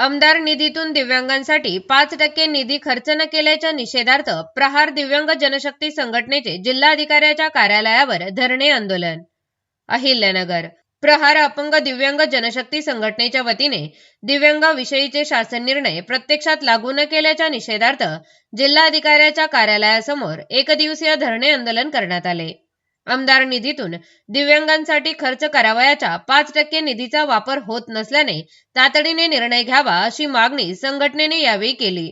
आमदार निधीतून दिव्यांगांसाठी पाच टक्के निधी खर्च न केल्याच्या निषेधार्थ प्रहार दिव्यांग जनशक्ती संघटनेचे जिल्हाधिकाऱ्याच्या कार्यालयावर धरणे आंदोलन. अहिल्यानगर. प्रहार अपंग दिव्यांग जनशक्ती संघटनेच्या वतीने दिव्यांगाविषयीचे शासन निर्णय प्रत्यक्षात लागू न केल्याच्या निषेधार्थ जिल्हाधिकाऱ्याच्या कार्यालयासमोर एकदिवसीय धरणे आंदोलन करण्यात आले. आमदार निधीतून दिव्यांगांसाठी खर्च करावयाच्या पाच टक्के निधीचा वापर होत नसल्याने तातडीने निर्णय घ्यावा अशी मागणी संघटनेने यावेळी केली.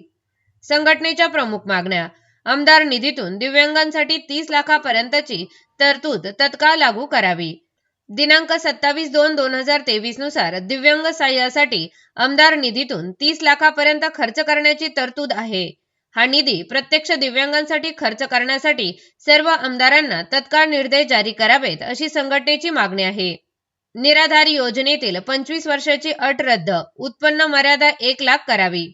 संघटनेच्या प्रमुख मागण्या आमदार निधीतून दिव्यांगांसाठी तीस लाखापर्यंतची तरतूद तत्काळ लागू करावी. दिनांक सत्तावीस दोन दोन हजार तेवीसनुसार दिव्यांग सहाय्यासाठी आमदार निधीतून तीस लाखापर्यंत खर्च करण्याची तरतूद आहे. हा निधी प्रत्यक्ष दिव्यांगांसाठी खर्च करण्यासाठी सर्व आमदारांना तत्काळ निर्देश जारी करावेत अशी संघटनेची मागणी आहे. निराधार योजनेतील पंचवीस वर्षाची अट रद्द उत्पन्न मर्यादा एक लाख करावी.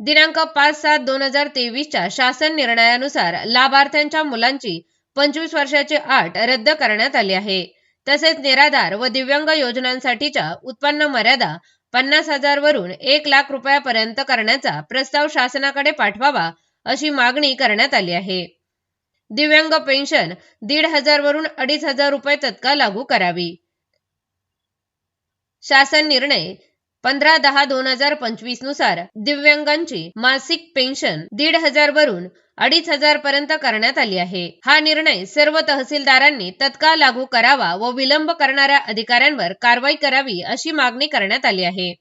दिनांक पाच सात दोन हजार तेवीसच्या शासन निर्णयानुसार लाभार्थ्यांच्या मुलांची पंचवीस वर्षाची अट रद्द करण्यात आली आहे. तसेच निराधार व दिव्यांग योजनांसाठीच्या उत्पन्न मर्यादा पन्नास हजार वरून एक लाख रुपयापर्यंत करण्याचा प्रस्ताव शासनाकडे पाठवावा अशी मागणी करण्यात आली आहे. दिव्यांग पेन्शन दीड हजार वरून अडीच हजार रुपये तत्काळ लागू करावी. शासन निर्णय पंधरा दहा दोन हजार पंचवीसनुसार दिव्यांगांची मासिक पेन्शन दीड हजार वरून अडीच हजार पर्यंत करण्यात आली आहे. हा निर्णय सर्व तहसीलदारांनी तत्काळ लागू करावा व विलंब करणाऱ्या अधिकाऱ्यांवर कारवाई करावी अशी मागणी करण्यात आली आहे.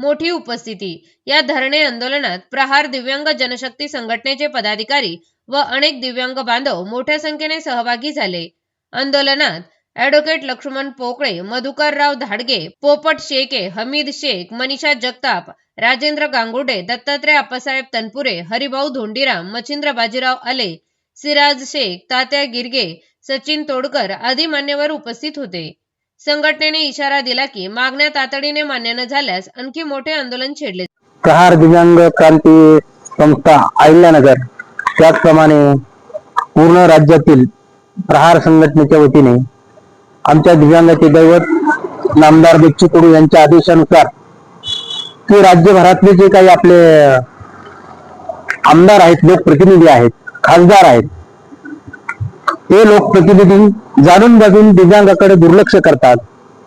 मोठी उपस्थिती. या धरणे आंदोलनात प्रहार दिव्यांग जनशक्ती संघटनेचे पदाधिकारी व अनेक दिव्यांग बांधव मोठ्या संख्येने सहभागी झाले. आंदोलनात ॲडव्होकेट लक्ष्मण पोकळे मधुकरराव धाडगे पोपट शेके हमीद शेख मनीषा जगताप राजेंद्र गांगुडे दत्तात्रय आप्पासाहेब तनपुरे हरिभाऊ धोंडीराम मच्छिंद्र बाजीराव आले सिराज शेख तात्या गिरगे सचिन तोडकर आदी मान्यवर उपस्थित होते. संघटनेने इशारा दिला की मागण्या तातडीने मान्य न झाल्यास आणखी मोठे आंदोलन छेडले प्रहार दिव्यांग क्रांती संस्था अहिल्यानगर त्याचप्रमाणे पूर्ण राज्यातील प्रहार संघटनेच्या वतीने आमच्या दिव्यांगाचे दैवत नामदार बच्चू कडू यांच्या आदेशानुसार की राज्यभरातले जे काही आपले आमदार आहेत लोकप्रतिनिधी आहेत खासदार आहेत ते लोकप्रतिनिधी जाणून बघून दिव्यांगाकडे दुर्लक्ष करतात.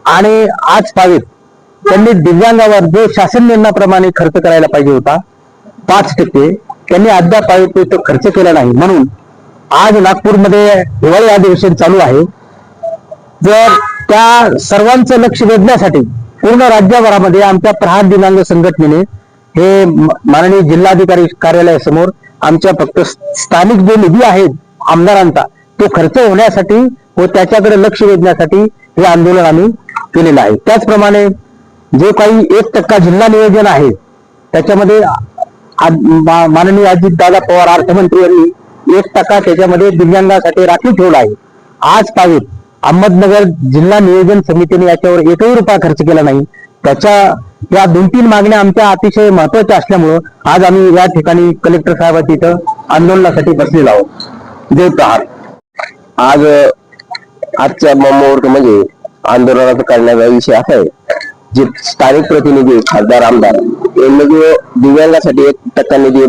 आणि आज पावेत त्यांनी दिव्यांगावर जो शासन निर्णयाप्रमाणे खर्च करायला पाहिजे होता पाच टक्के त्यांनी अद्याप पावेत तो खर्च केला नाही. म्हणून आज नागपूरमध्ये हिवाळी अधिवेशन चालू आहे. जर त्या सर्वांचं लक्ष वेधण्यासाठी पूर्ण राज्यभरामध्ये आमच्या प्रहार दिनांक संघटनेने हे माननीय जिल्हाधिकारी कार्यालयासमोर आमच्या फक्त स्थानिक जो निधी आहे आमदारांचा तो खर्च होण्यासाठी व त्याच्याकडे लक्ष वेधण्यासाठी हे आंदोलन आम्ही केलेलं आहे. त्याचप्रमाणे जे काही एक टक्का जिल्हा नियोजन आहे त्याच्यामध्ये माननीय अजितदादा पवार अर्थमंत्री यांनी एक टक्का त्याच्यामध्ये दिव्यांगासाठी राखीव ठेवला आहे. आज पावेत अहमदनगर जिल्हा नियोजन समितीने याच्यावर एकही रुपया खर्च केला नाही. त्याच्या या दोन तीन मागण्या आमच्या अतिशय महत्त्वाच्या असल्यामुळं आज आम्ही या ठिकाणी कलेक्टर साहेबांच्या इथं आंदोलनासाठी बसलेलो आहोत. जय प्रहार. आज आजच्या म- म्हणजे आंदोलनाचा करण्याचा विषय असा आहे जे स्थानिक प्रतिनिधी खासदार आमदार यांनी जो म्हणजे दिव्यांगासाठी एक टक्का निधी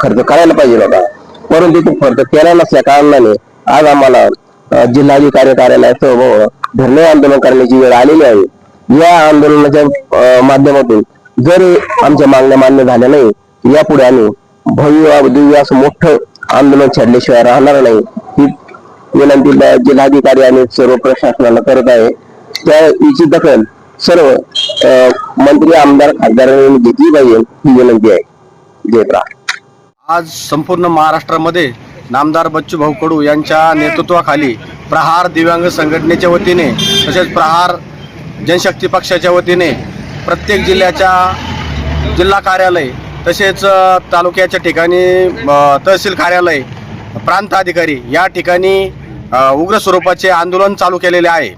खर्च करायला पाहिजे होता. परंतु तो खर्च केला नसल्या कारणाने आज आम्हाला जिल्हाधिकारी कार्यालयासह धरणे आंदोलन करण्याची वेळ आलेली आहे. या आंदोलनाच्या माध्यमातून जर आमच्या मागण्या मान्य झाल्या नाही यापुढे आम्ही भव्य असं मोठं आंदोलन छेडल्याशिवाय राहणार नाही ही विनंती जिल्हाधिकारी आणि सर्व प्रशासनाला करत आहे. त्या याची दखल सर्व मंत्री आमदार खासदारांनी घेतली पाहिजे ही विनंती आहे. जयप्रा आज संपूर्ण महाराष्ट्रामध्ये नामदार बच्चू भाऊ कडू यांच्या नेतृत्वाखाली प्रहार दिव्यांग संघटनेच्या वतीने तसेच प्रहार जनशक्ती पक्षाच्या वतीने प्रत्येक जिल्ह्याच्या जिल्हा कार्यालय तसेच तालुक्याच्या ठिकाणी तहसील कार्यालय प्रांताधिकारी या ठिकाणी उग्र स्वरूपाचे आंदोलन चालू केलेले आहे.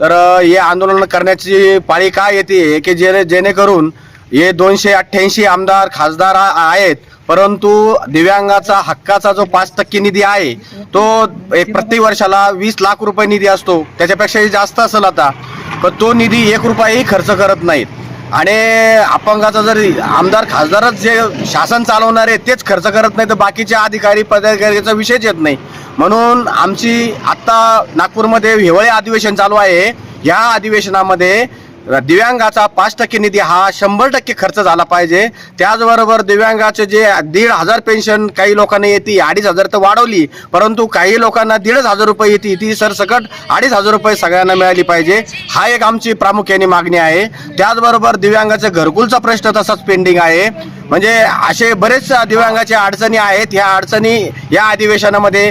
तर हे आंदोलन करण्याची पाळी काय येते की जेणे जेणेकरून हे दोनशे अठ्ठ्याऐंशी आमदार खासदार आहेत परंतु दिव्यांगाचा हक्काचा जो पाच टक्के निधी आहे तो एक प्रत्येक वर्षाला वीस लाख रुपये निधी असतो. त्याच्यापेक्षाही जास्त असेल आता. पण तो निधी एक रुपयाही खर्च करत नाहीत. आणि अपंगाचा जर आमदार खासदारच जे शासन चालवणार आहे तेच खर्च करत नाही तर बाकीचे अधिकारी पदाधिकारीचा विषयच येत नाही. म्हणून आमची आत्ता नागपूरमध्ये हिवाळी अधिवेशन चालू आहे. या अधिवेशनामध्ये दिव्यांगाचा पाच टक्के निधी हा शंभर टक्के खर्च झाला पाहिजे. त्याचबरोबर दिव्यांगाचे जे दीड हजार पेन्शन काही लोकांना येते अडीच हजार तर वाढवली. परंतु काही लोकांना दीडच हजार रुपये येते ती सरसकट अडीच हजार रुपये सगळ्यांना मिळाली पाहिजे. हा एक आमची प्रामुख्याने मागणी आहे. त्याचबरोबर दिव्यांगाचे घरकुलचा प्रश्न तसाच पेंडिंग आहे. म्हणजे असे बरेच दिव्यांगाच्या अडचणी आहेत. ह्या अडचणी या अधिवेशनामध्ये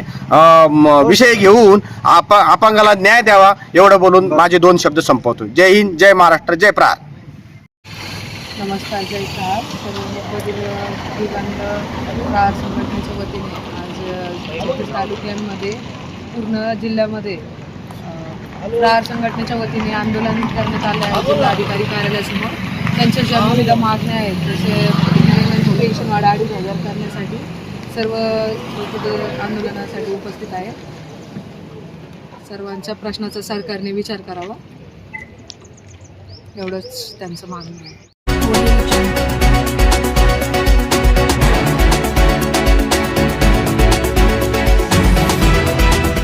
विषय घेऊन आप अपंगाला न्याय द्यावा एवढं बोलून माझे दोन शब्द संपवतो. जय हिंद जय महाराष्ट्र जय प्रहार नमस्कार जय साहेब दिव्यांग प्रहार संघटनेच्या वतीने आज तालुक्यांमध्ये पूर्ण जिल्ह्यामध्ये अ, प्रहार संघटनेच्या वतीने आंदोलन करण्यात आलं आहे जिल्हाधिकारी कार्यालयासमोर. त्यांच्या ज्या विविध मागण्या आहेत जसे पेन्शन वाढ अडीच हजार करण्यासाठी सर्व आंदोलनासाठी उपस्थित आहेत. सर्वांच्या प्रश्नाचा सरकारने विचार करावा. एवढंच त्यांचं मागणं आहे.